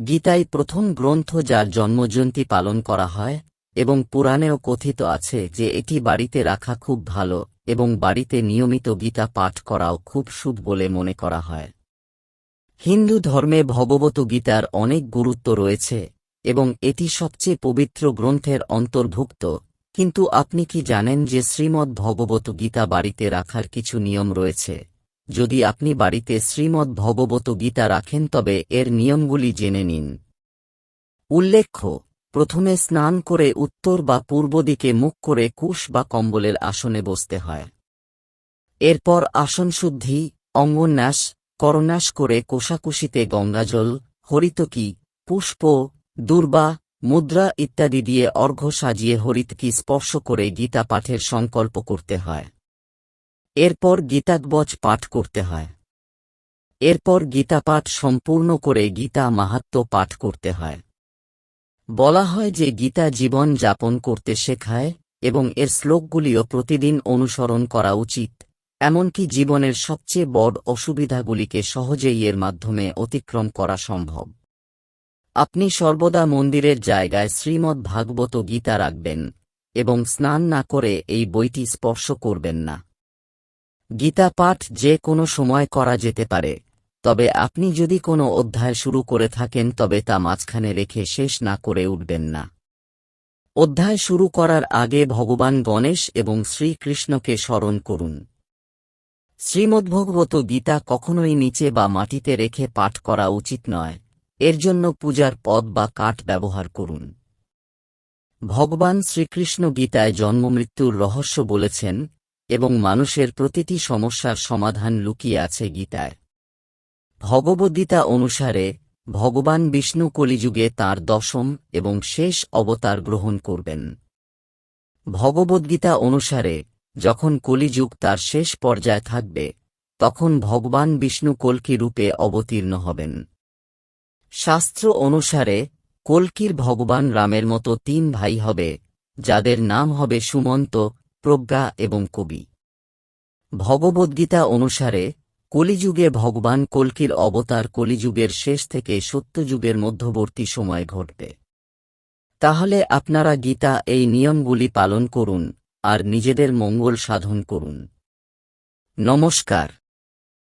গীতাই প্রথম গ্রন্থ যার জন্মজয়ন্তী পালন করা হয় এবং পুরাণেও কথিত আছে যে এটি বাড়িতে রাখা খুব ভালো এবং বাড়িতে নিয়মিত গীতা পাঠ করাও খুব শুভ বলে মনে করা হয়। হিন্দু ধর্মে ভগবত গীতার অনেক গুরুত্ব রয়েছে এবং এটি সবচেয়ে পবিত্র গ্রন্থের অন্তর্ভুক্ত, কিন্তু আপনি কি জানেন যে শ্রীমদ্ ভগবত গীতা বাড়িতে রাখার কিছু নিয়ম রয়েছে? যদি আপনি বাড়িতে শ্রীমদ্ ভগবত গীতা রাখেন তবে এর নিয়মগুলি জেনে নিন। উল্লেখ্য, প্রথমে স্নান করে উত্তর বা পূর্ব দিকে মুখ করে কুশ বা কম্বলের আসনে বসতে হয়। এরপর আসন শুদ্ধি অঙ্গন্যাস, করন্যাস করে কোষাকুষিতে গঙ্গাজল, হরিতকি, পুষ্প, দুর্বা, মুদ্রা ইত্যাদি দিয়ে অর্ঘ্য সাজিয়ে হরিতকি স্পর্শ করে গীতা পাঠের সংকল্প করতে হয়। এরপর গীতাকবচ পাঠ করতে হয়। এরপর গীতা পাঠ সম্পূর্ণ করে গীতা মাহাত্ম পাঠ করতে হয়। বলা হয় যে গীতা জীবন যাপন করতে শেখায় এবং এর শ্লোকগুলিও প্রতিদিন অনুসরণ করা উচিত, এমনকি জীবনের সবচেয়ে বড় অসুবিধাগুলিকে সহজেই এর মাধ্যমে অতিক্রম করা সম্ভব। আপনি সর্বদা মন্দিরের জায়গায় শ্রীমদ্ ভাগবত গীতা রাখবেন এবং স্নান না করে এই বইটি স্পর্শ করবেন না। গীতা পাঠ যে কোনো সময় করা যেতে পারে। তবে আপনি যদি কোনো অধ্যায় শুরু করে থাকেন, তবে তা মাঝখানে রেখে শেষ না করে উঠবেন না। অধ্যায় শুরু করার আগে ভগবান গণেশ এবং শ্রীকৃষ্ণকে স্মরণ করুন। শ্রীমদ্ভগবত গীতা কখনোই নিচে বা মাটিতে রেখে পাঠ করা উচিত নয়। এর জন্য পূজার পদ বা কাঠ ব্যবহার করুন। ভগবান শ্রীকৃষ্ণ গীতায় জন্মমৃত্যুর রহস্য বলেছেন এবং মানুষের প্রতিটি সমস্যার সমাধান লুকিয়ে আছে গীতায় ভগবদ্গীতা অনুসারে, ভগবান বিষ্ণু কলিযুগে তাঁর দশম এবং শেষ অবতার গ্রহণ করবেন। ভগবদ্গীতা অনুসারে, যখন কলিযুগ তার শেষ পর্যায়ে থাকবে, তখন ভগবান বিষ্ণু কল্কি রূপে অবতীর্ণ হবেন। শাস্ত্র অনুসারে, কল্কির ভগবান রামের মতো তিন ভাই হবে, যাদের নাম হবে সুমন্ত প্রজ্ঞা এবং কবি। ভগবদ্গীতা অনুসারে, কলিযুগে ভগবান কলকির অবতার কলিযুগের শেষ থেকে সত্যযুগের মধ্যবর্তী সময় ঘটবে। তাহলে আপনারা গীতা এই নিয়মগুলি পালন করুন আর নিজেদের মঙ্গল সাধন করুন। নমস্কার।